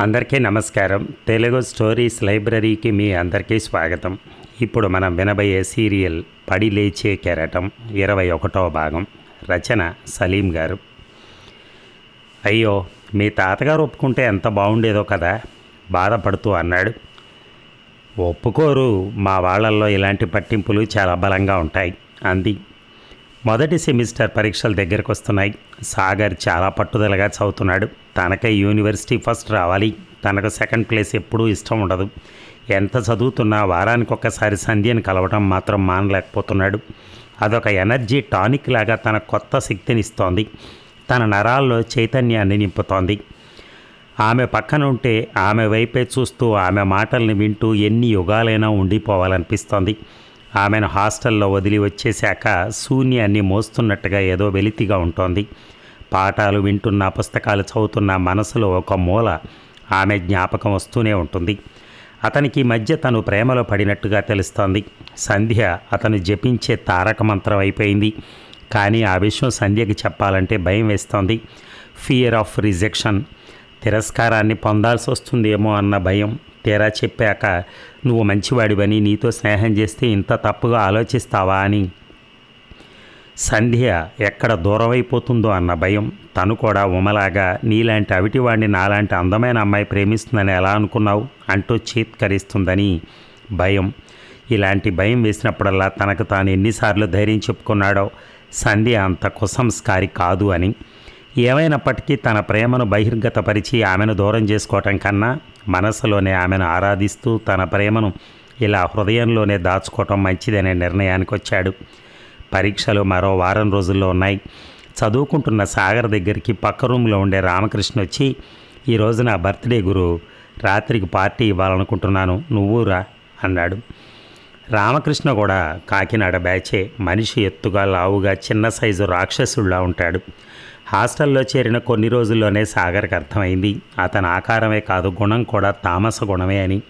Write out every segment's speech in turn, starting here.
అందరికీ నమస్కారం. తెలుగు స్టోరీస్ లైబ్రరీకి మీ అందరికీ స్వాగతం. ఇప్పుడు మనం వినబోయే సీరియల్ పడి లేచే కెరటం ఇరవై ఒకటవ భాగం. రచన సలీం గారు. అయ్యో మీ తాతగారు ఒప్పుకుంటే ఎంత బాగుండేదో కదా బాధపడుతూ అన్నాడు. ఒప్పుకోరు మా వాళ్ళల్లో ఇలాంటి పట్టింపులు చాలా బలంగా ఉంటాయి అంది. మొదటి సెమిస్టర్ పరీక్షలు దగ్గరకు వస్తున్నాయి సాగర్ చాలా పట్టుదలగా చదువుతున్నాడు. తనకే యూనివర్సిటీ ఫస్ట్ రావాలి. తనకు సెకండ్ ప్లేస్ ఎప్పుడూ ఇష్టం ఉండదు. ఎంత చదువుతున్నా వారానికి ఒక్కసారి సంధ్యను కలవటం మాత్రం మానలేకపోతున్నాడు. అదొక ఎనర్జీ టానిక్ లాగా తన కొత్త శక్తినిస్తోంది తన నరాల్లో చైతన్యాన్ని నింపుతోంది. ఆమె పక్కన ఉంటే ఆమె వైపే చూస్తూ ఆమె మాటల్ని వింటూ ఎన్ని యుగాలైనా ఉండిపోవాలనిపిస్తోంది. ఆమెను హాస్టల్లో వదిలి వచ్చేశాక శూన్యాన్ని మోస్తున్నట్టుగా ఏదో వెలితిగా ఉంటోంది. పాఠాలు వింటున్న పుస్తకాలు చదువుతున్న మనసులో ఒక మూల ఆమె జ్ఞాపకం వస్తూనే ఉంటుంది. అతనికి మధ్య తను ప్రేమలో పడినట్టుగా తెలుస్తోంది. సంధ్య అతను జపించే తారక మంత్రం అయిపోయింది. కానీ ఆ విషయం సంధ్యకి చెప్పాలంటే భయం వేస్తోంది. ఫియర్ ఆఫ్ రిజెక్షన్ తిరస్కారాన్ని పొందాల్సి వస్తుందేమో అన్న భయం తీరా చెప్పాక నువ్వు మంచివాడివని నీతో స్నేహం చేస్తే ఇంత తప్పుగా ఆలోచిస్తావా? అని సంధ్య ఎక్కడ దూరమైపోతుందో అన్న భయం. తను కూడా ఉమలాగా నీలాంటి అవిటివాడిని నాలాంటి అందమైన అమ్మాయి ప్రేమిస్తుందని ఎలా అనుకున్నావు? అంటూ చీత్కరిస్తుందని భయం. ఇలాంటి భయం వేసినప్పుడల్లా తనకు తాను ఎన్నిసార్లు ధైర్యం చెప్పుకున్నాడో సంధ్య అంత కుసంస్కారి కాదు అని. ఏమైనప్పటికీ తన ప్రేమను బహిర్గతపరిచి ఆమెను దూరం చేసుకోవటం కన్నా మనసులోనే ఆమెను ఆరాధిస్తూ తన ప్రేమను ఇలా హృదయంలోనే దాచుకోవటం మంచిదనే నిర్ణయానికి వచ్చాడు పరీక్షలు మరో వారం రోజుల్లో ఉన్నాయి. చదువుకుంటున్న సాగర్ దగ్గరికి పక్క రూమ్లో ఉండే రామకృష్ణ వచ్చి ఈరోజు నా బర్త్డే గురు రాత్రికి పార్టీ ఇవ్వాలనుకుంటున్నాను నువ్వు రా అన్నాడు. రామకృష్ణ కూడా కాకినాడ బ్యాచే మనిషి ఎత్తుగా లావుగా చిన్న సైజు రాక్షసుడిలా ఉంటాడు. హాస్టల్లో చేరిన కొన్ని రోజుల్లోనే సాగర్కి అర్థమైంది అతని ఆకారమే కాదు గుణం కూడా తామస గుణమే అని.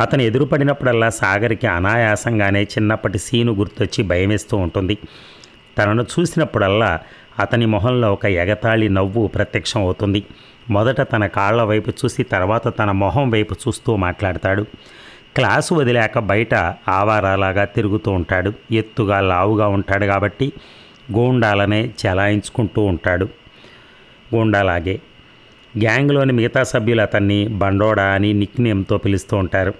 అతను ఎదురుపడినప్పుడల్లా సాగర్కి అనాయాసంగానే చిన్నప్పటి సీను గుర్తొచ్చి భయమేస్తూ ఉంటుంది. తనను చూసినప్పుడల్లా అతని మొహంలో ఒక ఎగతాళి నవ్వు ప్రత్యక్షం అవుతుంది. మొదట తన కాళ్ళ వైపు చూసి తర్వాత తన మొహం వైపు చూస్తూ మాట్లాడతాడు. క్లాసు వదిలాక బయట ఆవారాలాగా తిరుగుతూ ఉంటాడు. ఎత్తుగా లావుగా ఉంటాడు కాబట్టి గూండాలనే చెలాయించుకుంటూ ఉంటాడు. గూండాలాగే గ్యాంగ్లోని మిగతా సభ్యులు అతన్ని బండోడా అని నిక్ నేమ్తో పిలుస్తూ ఉంటారు.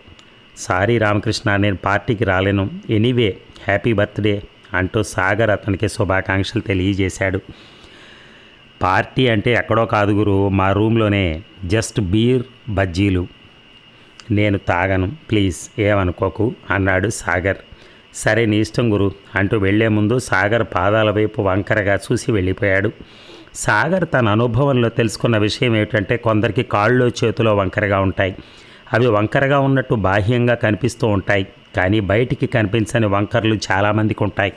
సారీ రామకృష్ణ నేను పార్టీకి రాలేను. ఎనీవే హ్యాపీ బర్త్డే అంటూ సాగర్ అతనికి శుభాకాంక్షలు తెలియజేశాడు. పార్టీ అంటే ఎక్కడో కాదు గురు మా రూమ్లోనే జస్ట్ బీర్ బజ్జీలు. నేను తాగను ప్లీజ్ ఏమనుకోకు అన్నాడు సాగర్. సరే నీ ఇష్టం గురు అంటూ వెళ్ళే ముందు సాగర్ పాదాల వైపు వంకరగా చూసి వెళ్ళిపోయాడు. సాగర్ తన అనుభవంలో తెలుసుకున్న విషయం ఏమిటంటే కొందరికి కాళ్ళు చేతిలో వంకరగా ఉంటాయి. అవి వంకరగా ఉన్నట్టు బాహ్యంగా కనిపిస్తూ ఉంటాయి. కానీ బయటికి కనిపించని వంకరలు చాలామందికి ఉంటాయి.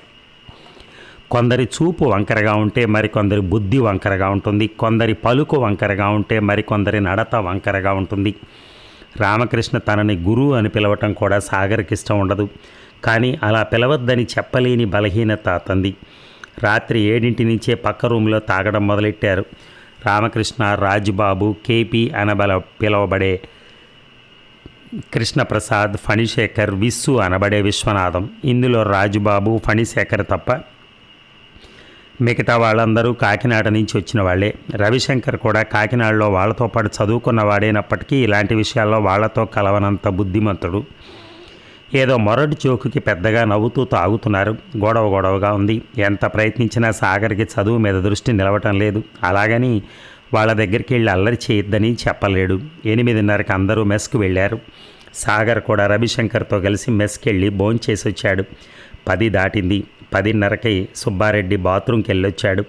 కొందరి చూపు వంకరగా ఉంటే మరికొందరి బుద్ధి వంకరగా ఉంటుంది. కొందరి పలుకు వంకరగా ఉంటే మరికొందరి నడత వంకరగా ఉంటుంది. రామకృష్ణ తనని గురువు అని పిలవటం కూడా సాగర్కి ఇష్టం ఉండదు. కానీ అలా పిలవద్దని చెప్పలేని బలహీనత అతంది. రాత్రి ఏడింటి నుంచే పక్క రూమ్లో తాగడం మొదలెట్టారు. రామకృష్ణ రాజుబాబు కేపీ అనబల పిలువబడే కృష్ణప్రసాద్ ఫణిశేఖర్ విస్సు అనబడే విశ్వనాథం. ఇందులో రాజుబాబు ఫణిశేఖర్ తప్ప మిగతా వాళ్ళందరూ కాకినాడ నుంచి వచ్చిన వాళ్ళే. రవిశంకర్ కూడా కాకినాడలో వాళ్ళతో పాటు చదువుకున్న వాడైనప్పటికీ ఇలాంటి విషయాల్లో వాళ్ళతో కలవనంత బుద్ధిమంతుడు. ఏదో మొరటి చోకుకి పెద్దగా నవ్వుతూ తాగుతున్నారు. గొడవ గొడవగా ఉంది. ఎంత ప్రయత్నించినా సాగర్కి చదువు మీద దృష్టి నిలవటం లేదు. అలాగని వాళ్ళ దగ్గరికి వెళ్ళి అల్లరి చేయొద్దని చెప్పలేడు. ఎనిమిదిన్నరకి అందరూ మెస్కు వెళ్ళారు. సాగర్ కూడా రవిశంకర్తో కలిసి మెస్కి వెళ్ళి భోంచేసి వచ్చాడు పది దాటింది. పదిన్నరకి సుబ్బారెడ్డి బాత్రూమ్కి వెళ్ళొచ్చాడు.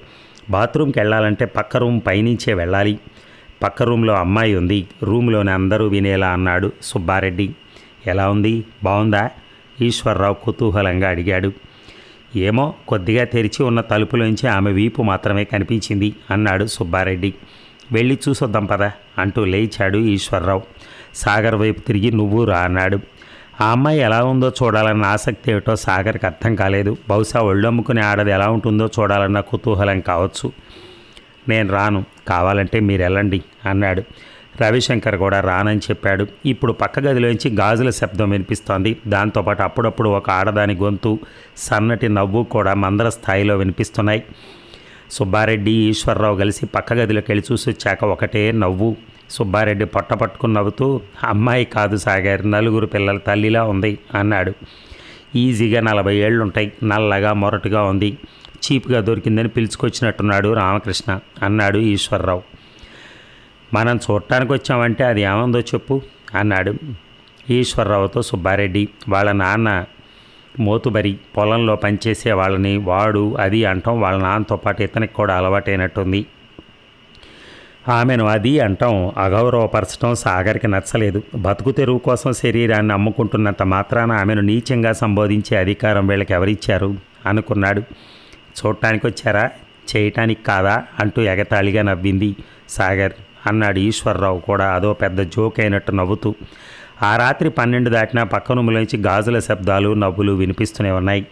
బాత్రూమ్కి వెళ్ళాలంటే పక్క రూమ్ పైనుంచే వెళ్ళాలి. పక్క రూమ్లో అమ్మాయి ఉంది. రూమ్లోనే అందరూ వినేలా అన్నాడు సుబ్బారెడ్డి. ఎలా ఉంది? బాగుందా? ఈశ్వర్రావు కుతూహలంగా అడిగాడు. ఏమో కొద్దిగా తెరిచి ఉన్న తలుపులోంచి ఆమె వీపు మాత్రమే కనిపించింది అన్నాడు సుబ్బారెడ్డి. వెళ్ళి చూసొద్దాం పద అంటూ లేచాడు ఈశ్వర్రావు. సాగర్ వైపు తిరిగి నువ్వు రా అన్నాడు. ఆ అమ్మాయి ఎలా ఉందో చూడాలన్న ఆసక్తి ఏమిటో సాగర్కి అర్థం కాలేదు. బహుశా ఒళ్ళమ్ముకునే ఆడది ఎలా ఉంటుందో చూడాలన్న కుతూహలం కావచ్చు. నేను రాను కావాలంటే మీరు వెళ్ళండి అన్నాడు. రవిశంకర్ కూడా రానని చెప్పాడు. ఇప్పుడు పక్క గదిలోంచి గాజుల శబ్దం వినిపిస్తోంది. దాంతోపాటు అప్పుడప్పుడు ఒక ఆడదాని గొంతు సన్నటి నవ్వు కూడా మందర స్థాయిలో వినిపిస్తున్నాయి. సుబ్బారెడ్డి ఈశ్వరరావు కలిసి పక్క గదిలోకి వెళ్ళి చూసి వచ్చాక ఒకటే నవ్వు. సుబ్బారెడ్డి పొట్ట పట్టుకుని నవ్వుతూ అమ్మాయి కాదు సాగారు నలుగురు పిల్లల తల్లిలా ఉంది అన్నాడు. ఈజీగా నలభై ఏళ్ళు ఉంటాయి నల్లగా మొరటుగా ఉంది. చీప్గా దొరికిందని పిలుచుకొచ్చినట్టున్నాడు రామకృష్ణ అన్నాడు ఈశ్వరరావు. మనం చూడటానికి వచ్చామంటే అది ఏమందో చెప్పు అన్నాడు ఈశ్వరరావుతో సుబ్బారెడ్డి. వాళ్ళ నాన్న మోతుబరి పొలంలో పనిచేసే వాళ్ళని వాడు అది అంటాం వాళ్ళ నాన్నతో పాటు ఇతనికి కూడా అలవాటైనట్టుంది. ఆమెను అది అంటాం అగౌరవపరచడం సాగర్కి నచ్చలేదు. బతుకు తెరువు కోసం శరీరాన్ని అమ్ముకుంటున్నంత మాత్రాన ఆమెను నీచంగా సంబోధించే అధికారం వీళ్ళకి ఎవరిచ్చారు అనుకున్నాడు. చూడటానికి వచ్చారా? చేయటానికి కాదా? అంటూ ఎగతాళిగా నవ్వింది సాగర్. అన్నాడు ఈశ్వరరావు కూడా అదో పెద్ద జోక్ అయినట్టు నవ్వుతూ. ఆ రాత్రి పన్నెండు దాటినా పక్కనుములోంచి గాజుల శబ్దాలు నవ్వులు వినిపిస్తూనే ఉన్నాయి.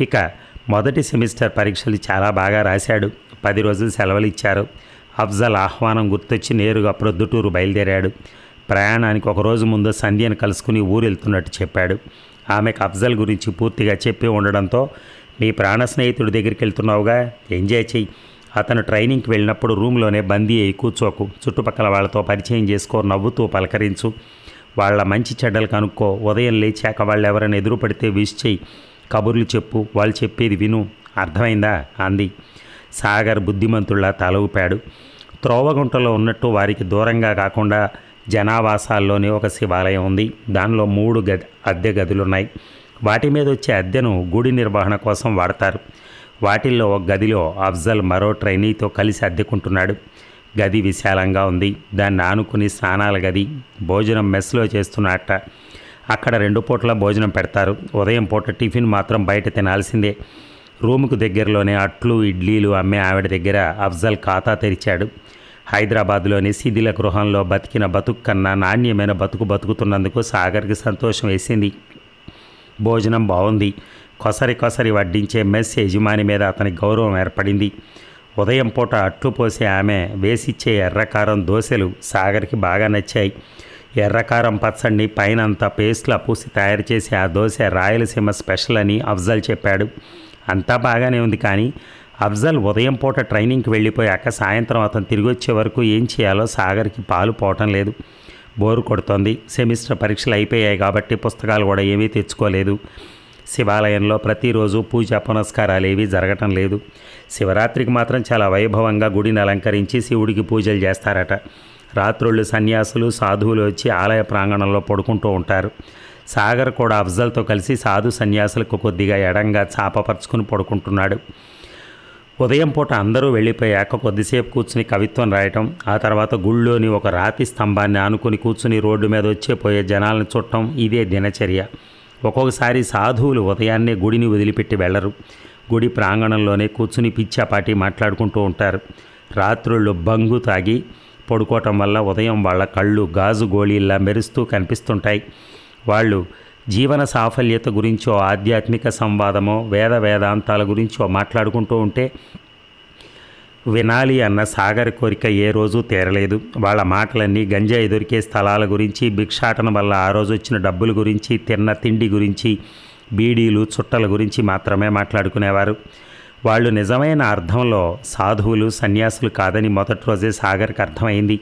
ఇక మొదటి సెమిస్టర్ పరీక్షలు చాలా బాగా రాశాడు. పది రోజులు సెలవులు ఇచ్చారు. అఫ్జల్ ఆహ్వానం గుర్తొచ్చి నేరుగా ప్రొద్దుటూరు బయలుదేరాడు. ప్రయాణానికి ఒక రోజు ముందు సంధ్యను కలుసుకుని ఊరు వెళ్తున్నట్టు చెప్పాడు. ఆమెకు అఫ్జల్ గురించి పూర్తిగా చెప్పి ఉండడంతో నీ ప్రాణ స్నేహితుడి దగ్గరికి వెళ్తున్నావుగా ఎంజాయ్ చెయ్యి. అతను ట్రైనింగ్కి వెళ్ళినప్పుడు రూమ్లోనే బందీ అయి కూర్చోకు. చుట్టుపక్కల వాళ్ళతో పరిచయం చేసుకో నవ్వుతూ పలకరించు. వాళ్ళ మంచి చెడ్డలు కనుక్కో. ఉదయం లేచాక వాళ్ళు ఎవరైనా ఎదురు పడితే విష్ చెయ్యి. కబుర్లు చెప్పు. వాళ్ళు చెప్పేది విను. అర్థమైందా? అంది. సాగర్ బుద్ధిమంతుల్లా తల ఊపాడు. త్రోవగుంటలో ఉన్నట్టు వారికి దూరంగా కాకుండా జనావాసాల్లోనే ఒక శివాలయం ఉంది. దానిలో మూడు గది అద్దె గదులున్నాయి. వాటి మీద వచ్చే అద్దెను గుడి నిర్వహణ కోసం వాడతారు. వాటిల్లో ఒక గదిలో అఫ్జల్ మరో ట్రైనీతో కలిసి అద్దెకుంటున్నాడు. గది విశాలంగా ఉంది. దాన్ని ఆనుకుని స్నానాల గది భోజనం మెస్లో చేస్తున్నట్ట. అక్కడ రెండు పూట్ల భోజనం పెడతారు. ఉదయం పూట టిఫిన్ మాత్రం బయట తినాల్సిందే. రూముకు దగ్గరలోనే అట్లు ఇడ్లీలు అమ్మే ఆవిడ దగ్గర అఫ్జల్ ఖాతా తెరిచాడు. హైదరాబాద్లోని శిథిల గృహంలో బతికిన బతుకు కన్నా నాణ్యమైన బతుకు బతుకుతున్నందుకు సాగర్కి సంతోషం వేసింది. భోజనం బాగుంది కొసరి కొసరి వడ్డించే మెస్ యజమాని మీద అతని గౌరవం ఏర్పడింది. ఉదయం పూట అట్లు పోసే ఆమె వేసిచ్చే ఎర్రకారం దోశలు సాగర్కి బాగా నచ్చాయి. ఎర్రకారం పచ్చడిని పైన అంతా పేస్ట్లా పూసి తయారు చేసి ఆ దోశ రాయలసీమ స్పెషల్ అని అఫ్జల్ చెప్పాడు. అంతా బాగానే ఉంది కానీ అఫ్జల్ ఉదయం పూట ట్రైనింగ్కి వెళ్ళిపోయాక సాయంత్రం అతను తిరిగి వచ్చే వరకు ఏం చేయాలో సాగర్కి పాలు పోవటం లేదు. బోరు కొడుతోంది. సెమిస్టర్ పరీక్షలు అయిపోయాయి కాబట్టి పుస్తకాలు కూడా ఏమీ తెచ్చుకోలేదు. శివాలయంలో ప్రతిరోజు పూజా పునస్కారాలు ఏవి జరగటం లేదు. శివరాత్రికి మాత్రం చాలా వైభవంగా గుడిని అలంకరించి శివుడికి పూజలు చేస్తారట. రాత్రుళ్ళు సన్యాసులు సాధువులు వచ్చి ఆలయ ప్రాంగణంలో పడుకుంటూ ఉంటారు. సాగర్ కూడా అఫ్జల్తో కలిసి సాధు సన్యాసులకు కొద్దిగా ఎడంగా చాపపరుచుకుని పడుకుంటున్నాడు. ఉదయం పూట అందరూ వెళ్ళిపోయాక కొద్దిసేపు కూర్చుని కవిత్వం రాయటం ఆ తర్వాత గుళ్ళోని ఒక రాతి స్తంభాన్ని ఆనుకుని కూర్చుని రోడ్డు మీద వచ్చే పోయే జనాలను చుట్టం ఇదే దినచర్య. ఒక్కొక్కసారి సాధువులు ఉదయాన్నే గుడిని వదిలిపెట్టి వెళ్ళరు గుడి ప్రాంగణంలోనే కూర్చుని పిచ్చాపాటి మాట్లాడుకుంటూ ఉంటారు. రాత్రుళ్ళు బంగు తాగి పడుకోవటం వల్ల ఉదయం వాళ్ళ కళ్ళు గాజు గోళీల్లా మెరుస్తూ కనిపిస్తుంటాయి. వాళ్ళు జీవన సాఫల్యత గురించో ఆధ్యాత్మిక సంవాదమో వేద వేదాంతాల గురించో మాట్లాడుకుంటూ ఉంటే వినాలి అన్న సాగర్ కోరిక ఏ రోజు తీరలేదు. వాళ్ళ మాటలన్నీ గంజాయి దొరికే స్థలాల గురించి భిక్షాటన వల్ల ఆ రోజు వచ్చిన డబ్బుల గురించి తిన్న తిండి గురించి బీడీలు చుట్టల గురించి మాత్రమే మాట్లాడుకునేవారు. వాళ్ళు నిజమైన అర్థంలో సాధువులు సన్యాసులు కాదని మొదటి రోజే సాగర్కి అర్థమైంది.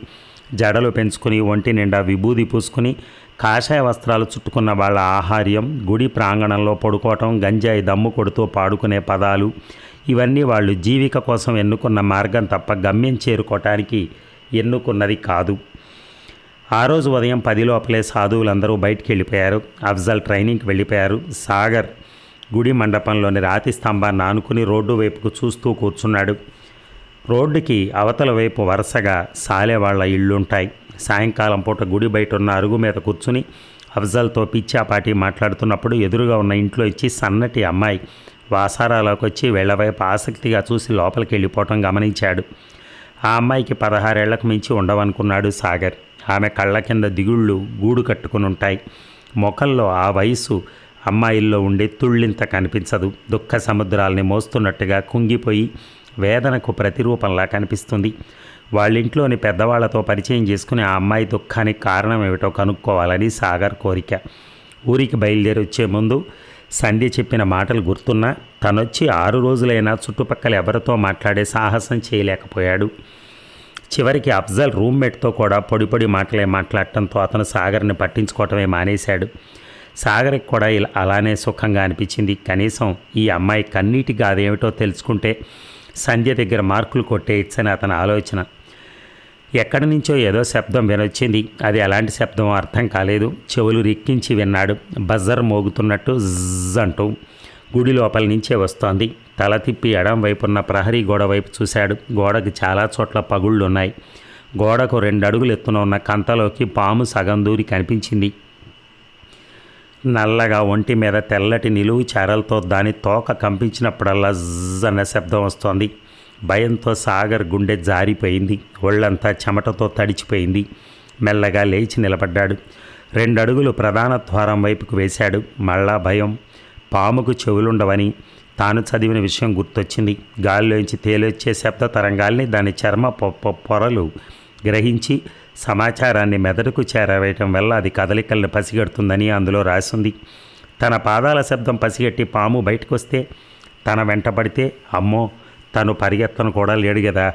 జడలు పెంచుకుని ఒంటి నిండా విభూది పూసుకుని కాషాయ వస్త్రాలు చుట్టుకున్న వాళ్ళ ఆహార్యం గుడి ప్రాంగణంలో పడుకోవటం గంజాయి దమ్ము కొడుతూ పాడుకునే పదాలు ఇవన్నీ వాళ్ళు జీవిక కోసం ఎన్నుకున్న మార్గం తప్ప గమ్యం చేరుకోవటానికి ఎన్నుకున్నది కాదు. ఆ రోజు ఉదయం పది లోపలే సాధువులందరూ బయటికి వెళ్ళిపోయారు అఫ్జల్ ట్రైనింగ్కి వెళ్ళిపోయారు. సాగర్ గుడి మండపంలోని రాతి స్తంభాన్ని ఆనుకుని రోడ్డు వైపుకు చూస్తూ కూర్చున్నాడు. రోడ్డుకి అవతల వైపు వరుసగా సాలెవాళ్ళ ఇళ్ళుంటాయి. సాయంకాలం పూట గుడి బయట ఉన్న అరుగు మీద కూర్చుని అఫ్జల్తో పిచ్చాపాటి మాట్లాడుతున్నప్పుడు ఎదురుగా ఉన్న ఇంట్లో ఇచ్చి సన్నటి అమ్మాయి వాసారాలోకి వచ్చి వెళ్ళవైపు ఆసక్తిగా చూసి లోపలికి వెళ్ళిపోవటం గమనించాడు. ఆ అమ్మాయికి పదహారేళ్ళకు మించి ఉండవనుకున్నాడు సాగర్. ఆమె కళ్ళ కింద దిగుళ్ళు గూడు కట్టుకుని ఉంటాయి. ముఖంలో ఆ వయసు అమ్మాయిల్లో ఉండే తుళ్ళింత కనిపించదు. దుఃఖ సముద్రాల్ని మోస్తున్నట్టుగా కుంగిపోయి వేదనకు ప్రతిరూపంలా కనిపిస్తుంది. వాళ్ళింట్లోని పెద్దవాళ్ళతో పరిచయం చేసుకుని ఆ అమ్మాయి దుఃఖానికి కారణం ఏమిటో కనుక్కోవాలని సాగర్ కోరిక. ఊరికి బయలుదేరి వచ్చే ముందు సంధ్య చెప్పిన మాటలు గుర్తున్నా తనొచ్చి ఆరు రోజులైనా చుట్టుపక్కల ఎవరితో మాట్లాడే సాహసం చేయలేకపోయాడు. చివరికి అఫ్జల్ రూమ్మేట్తో కూడా పొడి పొడి మాటలే మాట్లాడటంతో అతను సాగర్ని పట్టించుకోవటమే మానేశాడు. సాగర్కి కూడా ఇలా అలానే సుఖంగా అనిపించింది. కనీసం ఈ అమ్మాయి కన్నీటి కాదేమిటో తెలుసుకుంటే సంధ్య దగ్గర మార్కులు కొట్టేయచ్చని అతని ఆలోచన. ఎక్కడి నుంచో ఏదో శబ్దం వినొచ్చింది. అది ఎలాంటి శబ్దం అర్థం కాలేదు. చెవులు రిక్కించి విన్నాడు. బజర్ మోగుతున్నట్టు జ్జ్ అంటూ గుడి లోపల నుంచే వస్తోంది. తల తిప్పి ఎడం వైపున్న ప్రహరీ గోడ వైపు చూశాడు. గోడకి చాలా చోట్ల పగుళ్ళున్నాయి. గోడకు రెండు అడుగులు ఎత్తున ఉన్న కంతలోకి పాము సగం దూరి కనిపించింది. నల్లగా ఒంటి మీద తెల్లటి నిలువు చారలతో దాని తోక కంపించినప్పుడల్లా జ్జ్ అన్న శబ్దం వస్తోంది. భయంతో సాగర్ గుండె జారిపోయింది. ఒళ్ళంతా చెమటతో తడిచిపోయింది. మెల్లగా లేచి నిలబడ్డాడు. రెండు అడుగులు ప్రధాన ద్వారం వైపుకు వేశాడు. మళ్ళా భయం. పాముకు చెవులుండవని తాను చదివిన విషయం గుర్తొచ్చింది. గాలిలోంచి తేలొచ్చే శబ్ద తరంగాల్ని దాని చర్మ పొ- పొరలు గ్రహించి సమాచారాన్ని మెదడుకు చేరవేయటం వల్ల అది కదలికల్ని పసిగడుతుందని అందులో రాసింది. తన పాదాల శబ్దం పసిగట్టి పాము బయటకొస్తే తన వెంటపడితే అమ్మో! తను పరిగెత్తను కూడా లేడు కదా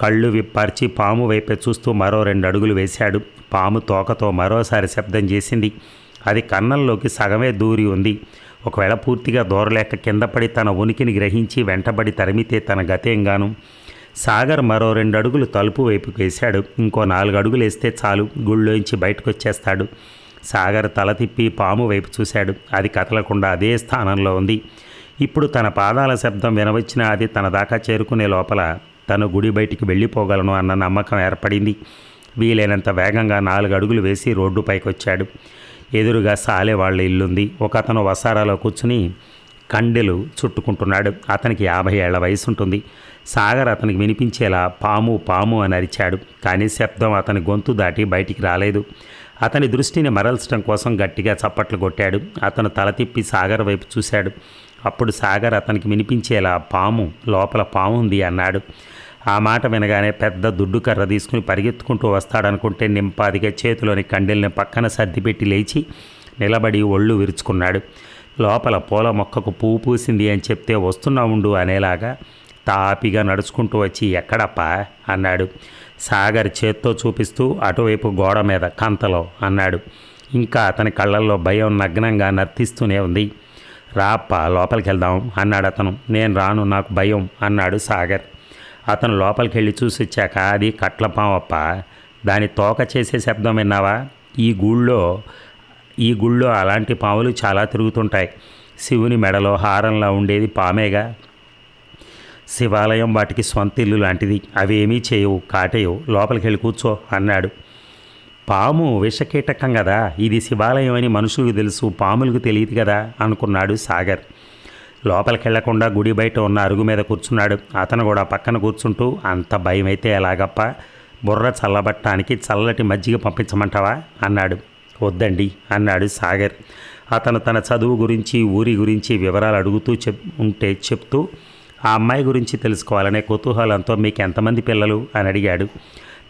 కళ్ళు విప్పార్చి పాము వైపే చూస్తూ మరో రెండు అడుగులు వేశాడు. పాము తోకతో మరోసారి శబ్దం చేసింది. అది కన్నంలోకి సగమే దూరి ఉంది. ఒకవేళ పూర్తిగా దూరలేక కింద పడి తన ఉనికిని గ్రహించి వెంటబడి తరిమితే తన గతేంగాను సాగర్ మరో రెండు అడుగులు తలుపు వైపుకు వేశాడు. ఇంకో నాలుగు అడుగులు వేస్తే చాలు. గుళ్ళోంచి బయటకు వచ్చేస్తాడు సాగర్ తల తిప్పి పాము వైపు చూశాడు. అది కదలకుండా అదే స్థానంలో ఉంది. ఇప్పుడు తన పాదాల శబ్దం వినవచ్చిన అది తన దాకా చేరుకునే లోపల తను గుడి బయటికి వెళ్ళిపోగలను అన్న నమ్మకం ఏర్పడింది. వీలైనంత వేగంగా నాలుగు అడుగులు వేసి రోడ్డు పైకి వచ్చాడు ఎదురుగా సాలే వాళ్ళ ఇల్లుంది. ఒక అతను వసారాలో కూర్చుని కండెలు చుట్టుకుంటున్నాడు. అతనికి యాభై ఏళ్ళ వయసు ఉంటుంది సాగర్ అతనికి వినిపించేలా పాము పాము అని అరిచాడు. కానీ శబ్దం అతని గొంతు దాటి బయటికి రాలేదు. అతని దృష్టిని మరల్చడం కోసం గట్టిగా చప్పట్లు కొట్టాడు. అతను తల తిప్పి సాగర్ వైపు చూశాడు. అప్పుడు సాగర్ అతనికి వినిపించేలా పాము లోపల పాము ఉంది అన్నాడు. ఆ మాట వినగానే పెద్ద దుడ్డు కర్ర తీసుకుని పరిగెత్తుకుంటూ వస్తాడనుకుంటే నింపాదిగా చేతిలోని కండెల్ని పక్కన సర్దిపెట్టి లేచి నిలబడి ఒళ్ళు విరుచుకున్నాడు. లోపల పూల మొక్కకు పువ్వు పూసింది అని చెప్తే వస్తున్నా ఉండు అనేలాగా తాపిగా నడుచుకుంటూ వచ్చి ఎక్కడప్పా? అన్నాడు. సాగర్ చేత్తో చూపిస్తూ అటువైపు గోడ మీద కంతలో అన్నాడు. ఇంకా అతని కళ్ళల్లో భయం నగ్నంగా నర్తిస్తూనే ఉంది. రాప్ప లోపలికి వెళ్దాం అన్నాడు అతను. నేను రాను నాకు భయం అన్నాడు సాగర్. అతను లోపలికి వెళ్ళి చూసి వచ్చాక అది కట్లపావప్ప దాని తోక చేసే శబ్దం విన్నావా? ఈ గూళ్ళో ఈ గుళ్ళో అలాంటి పాములు చాలా తిరుగుతుంటాయి. శివుని మెడలో హారంలా ఉండేది పామేగా. శివాలయం వాటికి సొంత ఇల్లు లాంటిది. అవేమీ చేయవు కాటేయవు. లోపలికి వెళ్ళి కూర్చో అన్నాడు. పాము విషకీటకం కదా. ఇది శివాలయం అని మనుషులకు తెలుసు పాములకు తెలియదు కదా అనుకున్నాడు సాగర్. లోపలికెళ్ళకుండా గుడి బయట ఉన్న అరుగు మీద కూర్చున్నాడు. అతను కూడా పక్కన కూర్చుంటూ అంత భయం అయితే ఎలాగప్ప? బుర్ర చల్లబట్టానికి చల్లటి మజ్జిగ పంపించమంటావా? అన్నాడు. వద్దండి అన్నాడు సాగర్. అతను తన చదువు గురించి ఊరి గురించి వివరాలు అడుగుతూ చెప్ ఉంటే చెప్తూ ఆ అమ్మాయి గురించి తెలుసుకోవాలనే కుతూహలంతో మీకు ఎంతమంది పిల్లలు? అని అడిగాడు.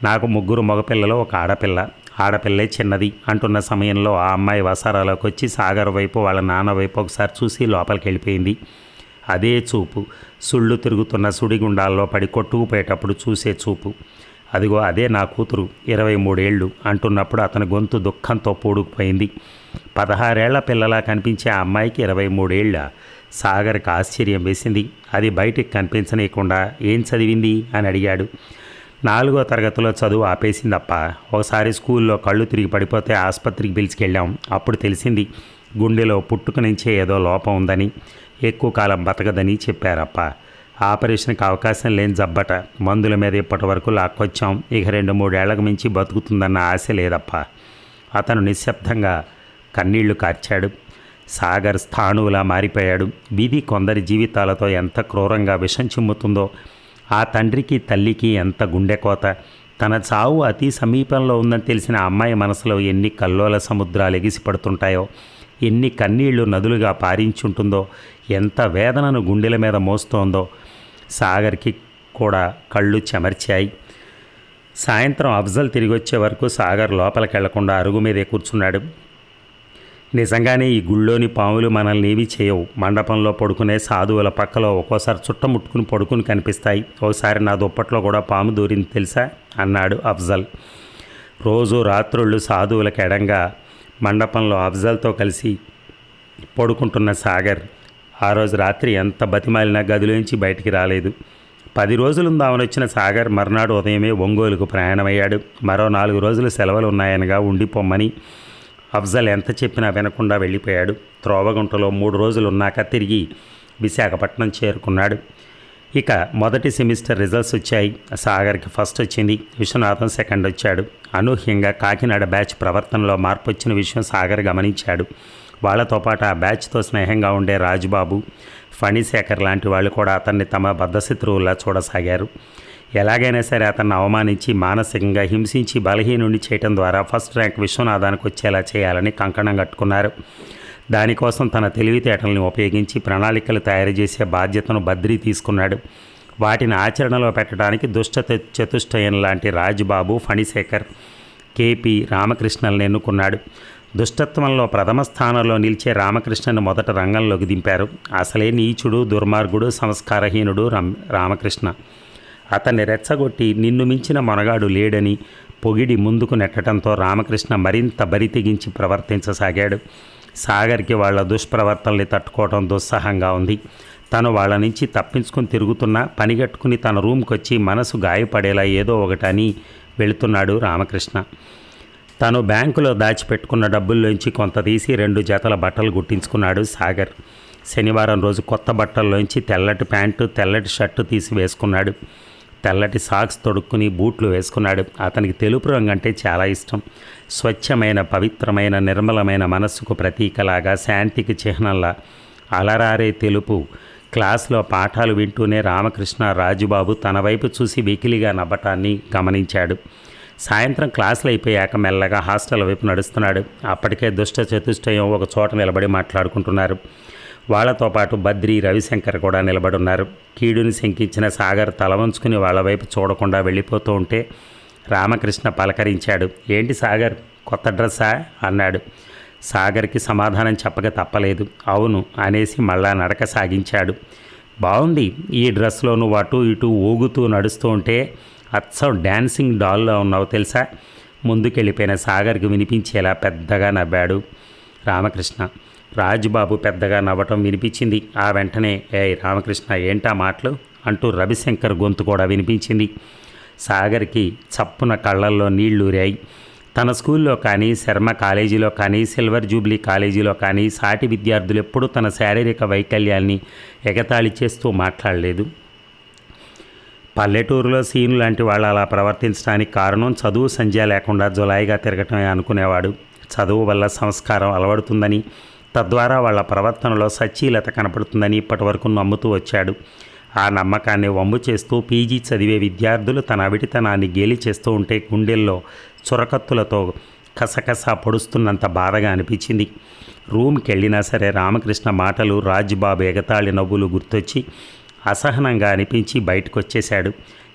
నాకు ముగ్గురు మగపిల్లలు ఒక ఆడపిల్ల. ఆడపిల్లే చిన్నది అంటున్న సమయంలో ఆ అమ్మాయి వసారాలోకి వచ్చి సాగర్ వైపు వాళ్ళ నాన్న వైపు ఒకసారి చూసి లోపలికి వెళ్ళిపోయింది అదే చూపు. సుళ్ళు తిరుగుతున్న సుడిగుండాల్లో పడి కొట్టుకుపోయేటప్పుడు చూసే చూపు. అదిగో అదే నా కూతురు ఇరవై మూడేళ్ళు అంటున్నప్పుడు అతని గొంతు దుఃఖంతో పూడుకుపోయింది. పదహారేళ్ళ పిల్లలా కనిపించే ఆ అమ్మాయికి ఇరవై మూడేళ్ళ సాగర్కి ఆశ్చర్యం వేసింది. అది బయటికి కనిపించనీయకుండా ఏం చదివింది? అని అడిగాడు. నాలుగో తరగతిలో చదువు ఆపేసిందప్ప. ఒకసారి స్కూల్లో కళ్ళు తిరిగి పడిపోతే ఆసుపత్రికి పిలిచికెళ్ళాం. అప్పుడు తెలిసింది గుండెలో పుట్టుక నుంచే ఏదో లోపం ఉందని ఎక్కువ కాలం బతకదని చెప్పారప్ప. ఆపరేషన్కి అవకాశం లేని జబ్బట. మందుల మీద ఇప్పటి వరకు లాక్కొచ్చాం. ఇక రెండు మూడేళ్ళకు మించి బతుకుతుందన్న ఆశ లేదప్ప. అతను నిశ్శబ్దంగా కన్నీళ్ళు కార్చాడు. సాగర్ స్థాణువులా మారిపోయాడు. వీధి కొందరి జీవితాలతో ఎంత క్రూరంగా విషం చిమ్ముతుందో ఆ తండ్రికి తల్లికి ఎంత గుండెకోత తన చావు అతి సమీపంలో ఉందని తెలిసిన అమ్మాయి మనసులో ఎన్ని కల్లోల సముద్రాలు ఎగిసి పడుతుంటాయో ఎన్ని కన్నీళ్ళు నదులుగా పారించుంటుందో ఎంత వేదనను గుండెల మీద మోస్తోందో సాగర్కి కూడా కళ్ళు చెమర్చాయి. సాయంత్రం అఫ్జల్ తిరిగి వచ్చే వరకు సాగర్ లోపలికి వెళ్ళకుండా అరుగు మీదే కూర్చున్నాడు. నిజంగానే ఈ గుళ్ళోని పాములు మనల్ని ఏమీ చేయవు. మండపంలో పడుకునే సాధువుల పక్కలో ఒక్కోసారి చుట్టముట్టుకుని పడుకుని కనిపిస్తాయి. ఒకసారి నా దుప్పట్లో కూడా పాము దూరింది తెలుసా? అన్నాడు అఫ్జల్. రోజు రాత్రుళ్ళు సాధువులకు ఎడంగా మండపంలో అఫ్జల్తో కలిసి పడుకుంటున్న సాగర్ ఆ రోజు రాత్రి ఎంత బతిమాలినా గదిలోంచి బయటికి రాలేదు. పది రోజులు వచ్చిన సాగర్ మర్నాడు ఉదయమే ఒంగోలుకు ప్రయాణమయ్యాడు. మరో నాలుగు రోజులు సెలవులు ఉన్నాయనగా ఉండిపోమ్మని అఫ్జల్ ఎంత చెప్పినా వినకుండా వెళ్ళిపోయాడు. త్రోవగుంటలో మూడు రోజులున్నాక తిరిగి విశాఖపట్నం చేరుకున్నాడు. ఇక మొదటి సెమిస్టర్ రిజల్ట్స్ వచ్చాయి. సాగర్కి ఫస్ట్ వచ్చింది విశ్వనాథం సెకండ్ వచ్చాడు. అనూహ్యంగా కాకినాడ బ్యాచ్ ప్రవర్తనలో మార్పు వచ్చిన విషయం సాగర్ గమనించాడు. వాళ్ళతో పాటు ఆ బ్యాచ్తో స్నేహంగా ఉండే రాజుబాబు ఫణిశేఖర్ లాంటి వాళ్ళు కూడా అతన్ని తమ బద్ధశత్రువుల్లా చూడసాగారు. ఎలాగైనా సరే అతన్ని అవమానించి మానసికంగా హింసించి బలహీనుండి చేయటం ద్వారా ఫస్ట్ ర్యాంక్ విశ్వనాథానికి వచ్చేలా చేయాలని కంకణం కట్టుకున్నారు. దానికోసం తన తెలివితేటలను ఉపయోగించి ప్రణాళికలు తయారు చేసే బాధ్యతను బద్రి తీసుకున్నాడు. వాటిని ఆచరణలో పెట్టడానికి దుష్ట చతుష్టయం లాంటి రాజ్బాబు ఫణిశేఖర్ కేపీ రామకృష్ణల్ని ఎన్నుకున్నాడు. దుష్టత్వంలో ప్రథమ స్థానంలో నిలిచే రామకృష్ణను మొదట రంగంలోకి దింపారు. అసలే నీచుడు దుర్మార్గుడు సంస్కారహీనుడు రామకృష్ణ. అతన్ని రెచ్చగొట్టి నిన్ను మించిన మొనగాడు లేడని పొగిడి ముందుకు నెట్టడంతో రామకృష్ణ మరింత బరి తెగించి ప్రవర్తించసాగాడు. సాగర్కి వాళ్ళ దుష్ప్రవర్తనల్ని తట్టుకోవడం దుస్సహంగా ఉంది. తను వాళ్ళ నుంచి తప్పించుకుని తిరుగుతున్నా పనిగట్టుకుని తన రూమ్కి వచ్చి మనసు గాయపడేలా ఏదో ఒకటని వెళుతున్నాడు రామకృష్ణ. తను బ్యాంకులో దాచిపెట్టుకున్న డబ్బుల్లోంచి కొంత తీసి రెండు జతల బట్టలు గుట్టించుకున్నాడు సాగర్. శనివారం రోజు కొత్త బట్టల్లోంచి తెల్లటి ప్యాంటు తెల్లటి షర్టు తీసి వేసుకున్నాడు. తెల్లటి సాక్స్ తొడుక్కుని బూట్లు వేసుకున్నాడు. అతనికి తెలుపు రంగు అంటే చాలా ఇష్టం. స్వచ్ఛమైన పవిత్రమైన నిర్మలమైన మనస్సుకు ప్రతీకలాగా శాంతికి చిహ్నంలా అలరారే తెలుపు. క్లాస్లో పాఠాలు వింటూనే రామకృష్ణ రాజుబాబు తన వైపు చూసి వెకిలిగా నవ్వటాన్ని గమనించాడు. సాయంత్రం క్లాసులు అయిపోయాక మెల్లగా హాస్టల్ వైపు నడుస్తున్నాడు. అప్పటికే దుష్ట చతుష్టయం ఒక చోట నిలబడి మాట్లాడుకుంటున్నారు. వాళ్ళతో పాటు బద్రి రవిశంకర్ కూడా నిలబడున్నారు. కీడుని శంకించిన సాగర్ తల వంచుకుని వాళ్ళ వైపు చూడకుండా వెళ్ళిపోతూ ఉంటే రామకృష్ణ పలకరించాడు. ఏంటి సాగర్ కొత్త డ్రెస్సా? అన్నాడు. సాగర్కి సమాధానం చెప్పక తప్పలేదు. అవును అనేసి మళ్ళా నడక సాగించాడు. బాగుంది ఈ డ్రెస్లో నువ్వు అటు ఇటు ఊగుతూ నడుస్తూ ఉంటే అచ్చం డ్యాన్సింగ్ డాల్లో ఉన్నావు తెలుసా? ముందుకెళ్ళిపోయిన సాగర్కి వినిపించేలా పెద్దగా నవ్వాడు రామకృష్ణ. రాజుబాబు పెద్దగా నవ్వటం వినిపించింది. ఆ వెంటనే ఏ రామకృష్ణ ఏంటా మాటలు? అంటూ రవిశంకర్ గొంతు కూడా వినిపించింది. సాగర్కి చప్పున కళ్ళల్లో నీళ్ళూరాయి తన స్కూల్లో కానీ శర్మ కాలేజీలో కానీ సిల్వర్ జూబ్లీ కాలేజీలో కానీ సాటి విద్యార్థులు ఎప్పుడూ తన శారీరక వైకల్యాన్ని ఎగతాళి చేస్తూ మాట్లాడలేదు. పల్లెటూరులో సీను లాంటి వాళ్ళు అలా ప్రవర్తించడానికి కారణం చదువు సంధ్య లేకుండా జులాయిగా తిరగటమే అనుకునేవాడు. చదువు వల్ల సంస్కారం అలవడుతుందని తద్వారా వాళ్ళ ప్రవర్తనలో సచ్చీలత కనపడుతుందని ఇప్పటి వరకు నమ్ముతూ వచ్చాడు. ఆ నమ్మకాన్ని వమ్ము చేస్తూ పీజీ చదివే విద్యార్థులు తన అవిటితనాన్ని గేలి చేస్తూ ఉంటే గుండెల్లో చురకత్తులతో కసకస పొడుస్తున్నంత బాధగా అనిపించింది. రూమ్కి వెళ్ళినా సరే రామకృష్ణ మాటలు రాజ్బాబు ఎగతాళి నవ్వులు గుర్తొచ్చి అసహనంగా అనిపించి బయటకు వచ్చేశాడు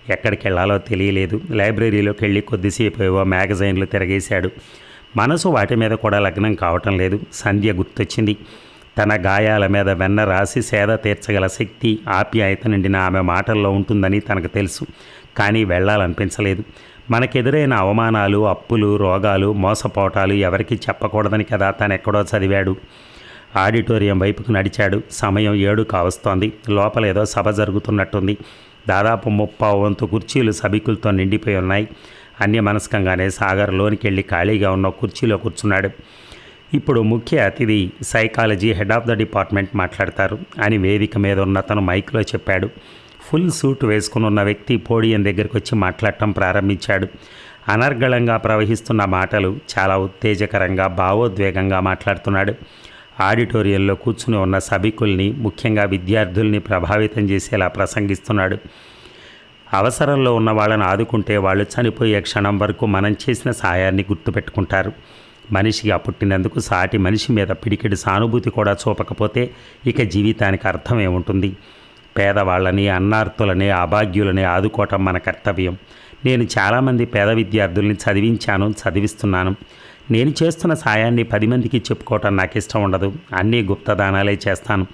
ఎక్కడికి వెళ్ళాలో తెలియలేదు. లైబ్రరీలోకి వెళ్ళి కొద్దిసేపు ఏవో మ్యాగజైన్లు తిరగేశాడు. మనసు వాటి మీద కూడా లగ్నం కావటం లేదు. సంధ్య గుర్తొచ్చింది. తన గాయాల మీద వెన్న రాసి సేద తీర్చగల శక్తి ఆప్యాయత నిండిన ఆమె మాటల్లో ఉంటుందని తనకు తెలుసు. కానీ వెళ్ళాలనిపించలేదు. మనకెదురైన అవమానాలు అప్పులు రోగాలు మోసపోటాలు ఎవరికి చెప్పకూడదని కదా తను ఎక్కడో చదివాడు. ఆడిటోరియం వైపుకు నడిచాడు. సమయం ఏడు కావస్తోంది. లోపల ఏదో సభ జరుగుతున్నట్టుంది. దాదాపు ముప్పావు వంతు కుర్చీలు సభికులతో నిండిపోయి ఉన్నాయి. అన్యమనస్కంగానే సాగర్ లోనికి వెళ్ళి ఖాళీగా ఉన్న కుర్చీలో కూర్చున్నాడు. ఇప్పుడు ముఖ్య అతిథి psychology head of the department మాట్లాడతారు. అని వేదిక మీద ఉన్న తను మైక్లో చెప్పాడు. ఫుల్ సూట్ వేసుకుని ఉన్న వ్యక్తి పోడియం దగ్గరికి వచ్చి మాట్లాడటం ప్రారంభించాడు. అనర్గళంగా ప్రవహిస్తున్న మాటలు చాలా ఉత్తేజకరంగా భావోద్వేగంగా మాట్లాడుతున్నాడు. ఆడిటోరియంలో కూర్చుని ఉన్న సభికుల్ని ముఖ్యంగా విద్యార్థుల్ని ప్రభావితం చేసేలా ప్రసంగిస్తున్నాడు. అవసరంలో ఉన్న వాళ్ళని ఆదుకుంటే వాళ్ళు చనిపోయే క్షణం వరకు మనం చేసిన సాయాన్ని గుర్తుపెట్టుకుంటారు. మనిషిగా పుట్టినందుకు సాటి మనిషి మీద పిడికిడి సానుభూతి కూడా చూపకపోతే ఇక జీవితానికి అర్థం ఏముంటుంది? పేదవాళ్ళని అన్నార్తులని అభాగ్యులని ఆదుకోవటం మన కర్తవ్యం. నేను చాలామంది పేద విద్యార్థుల్ని చదివించాను చదివిస్తున్నాను. నేను చేస్తున్న సాయాన్ని పది మందికి చెప్పుకోవటం నాకు ఇష్టం ఉండదు. అన్నీ గుప్తదానాలే చేస్తాను.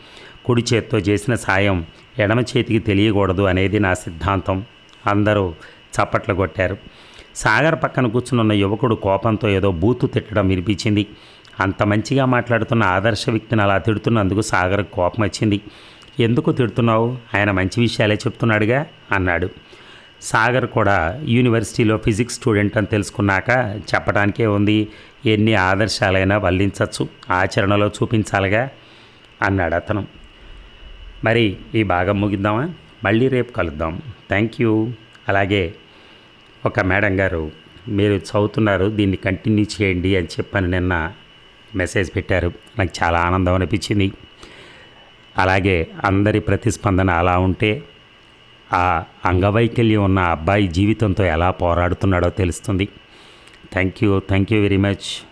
కుడి చేత్తో చేసిన సాయం ఎడమ చేతికి తెలియకూడదు అనేది నా సిద్ధాంతం. అందరూ చప్పట్లు కొట్టారు. సాగర్ పక్కన కూర్చునున్న యువకుడు కోపంతో ఏదో బూతు తిట్టడం వినిపించింది. అంత మంచిగా మాట్లాడుతున్న ఆదర్శ వ్యక్తిని అలా తిడుతున్నందుకు సాగర్ కోపం వచ్చింది. ఎందుకు తిడుతున్నావు? ఆయన మంచి విషయాలే చెప్తున్నాడుగా అన్నాడు. సాగర్ కూడా యూనివర్సిటీలో ఫిజిక్స్ స్టూడెంట్ అని తెలుసుకున్నాక చెప్పడానికే ఉంది. ఎన్ని ఆదర్శాలైనా వల్లించవచ్చు ఆచరణలో చూపించాలిగా అన్నాడు అతను. మరి ఈ భాగం ముగిద్దామా? మళ్ళీ రేపు కలుద్దాం. థ్యాంక్ యూ అలాగే ఒక మేడం గారు మీరు చదువుతున్నారు దీన్ని కంటిన్యూ చేయండి అని చెప్పని నిన్న మెసేజ్ పెట్టారు. నాకు చాలా ఆనందం అనిపించింది. అలాగే అందరి ప్రతిస్పందన అలా ఉంటే ఆ అంగవైకల్యం ఉన్న అబ్బాయి జీవితంతో ఎలా పోరాడుతున్నాడో తెలుస్తుంది. Thank you thank you very much